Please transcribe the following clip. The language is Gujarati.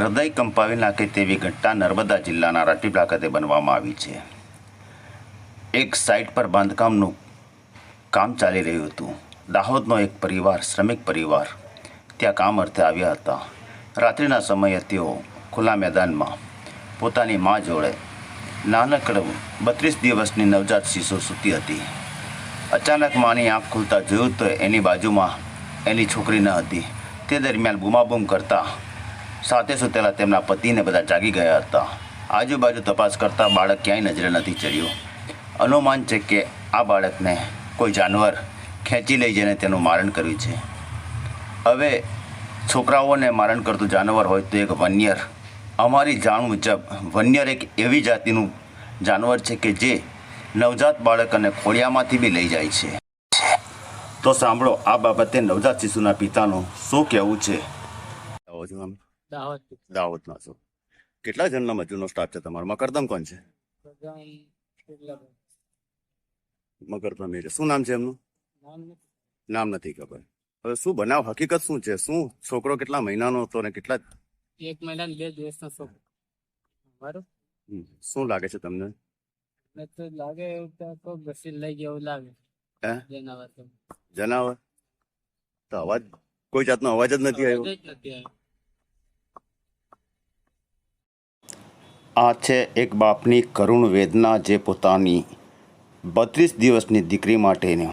હૃદય કંપાવી નાખે તેવી ઘટના નર્મદા જિલ્લાના રાજપીપળા ખાતે બનવામાં આવી છે. એક સાઇટ પર બાંધકામનું કામ ચાલી રહ્યું હતું. દાહોદનો એક પરિવાર, શ્રમિક પરિવાર, ત્યાં કામ અર્થે આવ્યા હતા. રાત્રિના સમયે તેઓ ખુલ્લા મેદાનમાં પોતાની મા જોડે નાનકડું બત્રીસ દિવસની નવજાત શિશુ સૂતી હતી. અચાનક માની આંખ ખુલતા જોયું તો એની બાજુમાં એની છોકરી ન હતી. તે દરમિયાન બૂમાબૂમ કરતા સાથે સૂતેલા તેમના પતિને બધા જાગી ગયા હતા. આજુબાજુ તપાસ કરતાં બાળક ક્યાંય નજરે નથી ચડ્યું. અનુમાન છે કે આ બાળકને કોઈ જાનવર ખેંચી લઈ જઈને તેનું મારણ કર્યું છે. હવે છોકરાઓને મારણ કરતું જાનવર હોય તો એક વન્યર. અમારી જાણ મુજબ, વન્યર એક એવી જાતિનું જાનવર છે કે જે નવજાત બાળકને ખોળિયામાંથી બી લઈ જાય છે. તો સાંભળો, આ બાબતે નવજાત શિશુના પિતાનું શું કહેવું છે? આવો છો દાહોદ દાહોદના છો. કેટલા જણના મજૂરનો સ્ટાફ છે તમારો? મકરદમ કોણ છે? મકરદમ એ શું નામ છે એમનું? નામ નથી. ખબર. હવે શું બનાવ? હકીકત શું છે? શું છોકરો કેટલા મહિનાનો હતો ને કેટલા એક મહિના ને બે દિવસનો છોકરો. હમ, શું લાગે છે તમને? લાગે તો ઘસી લઈ ગયો લાગે. જનાવર જનાવર? તો અવાજ કોઈ જાતનો અવાજ જ નથી આવ્યો. આ છે એક બાપની કરુણ વેદના જે પોતાની બત્રીસ દિવસની દીકરી માટેની.